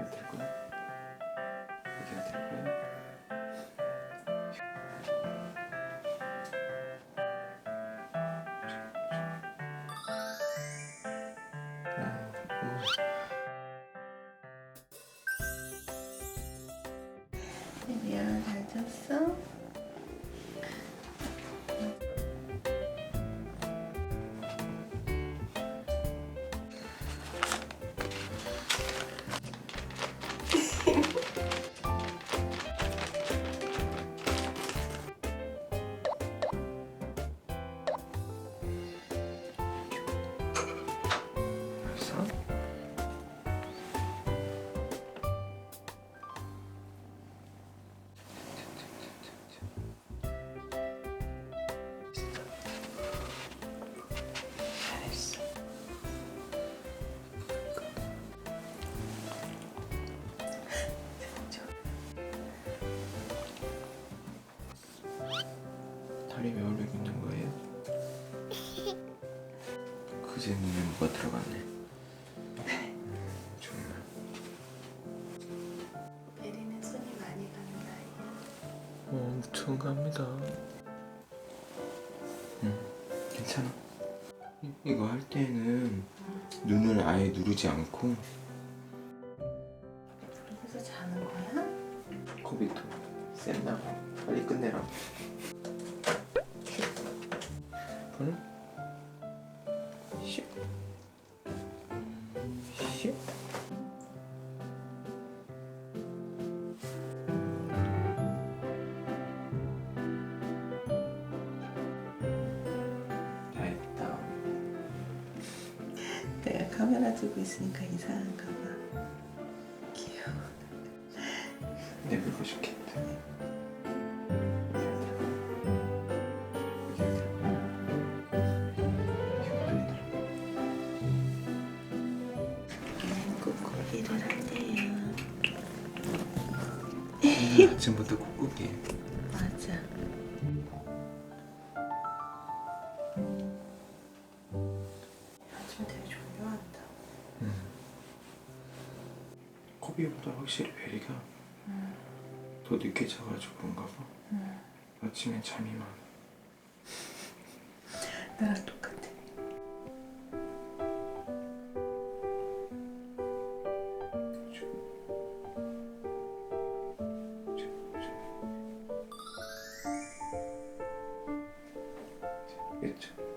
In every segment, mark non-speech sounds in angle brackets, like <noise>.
이렇게 될 거야? 이렇게 될 거야? 미안 잘 잤어? 다리 왜 올리고 있는 거예요? <laughs> 그제 눈에 뭐가 들어갔네. 정말. 베리는 손이 많이 가는 나이야. 어, 무척 갑니다. 응, 괜찮아. 이- 이거 할 때는 눈을 아예 누르지 않고 그래서 자는 거야? 코비도 쌤나고 빨리 끝내라 고. 손을 슉, 슉. 다 했다. 내가 카메라 들고 있으니까 이상한가 봐. 귀여워. 내밀고 싶겠다. 아침부터 꾹꾹이. 맞아. 아침 되게 졸려한다. 코비보다 확실히 베리가 더 늦게 자가지고 그런가 봐. 아침에 잠이 많아. 나랑 똑 같아. 그렇죠.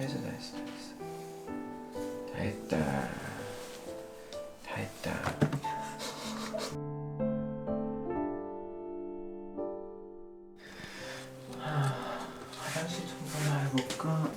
잘했어 잘했어 잘했어. 다 했다. 다 했다. 아, 화장실 좀 가볼까?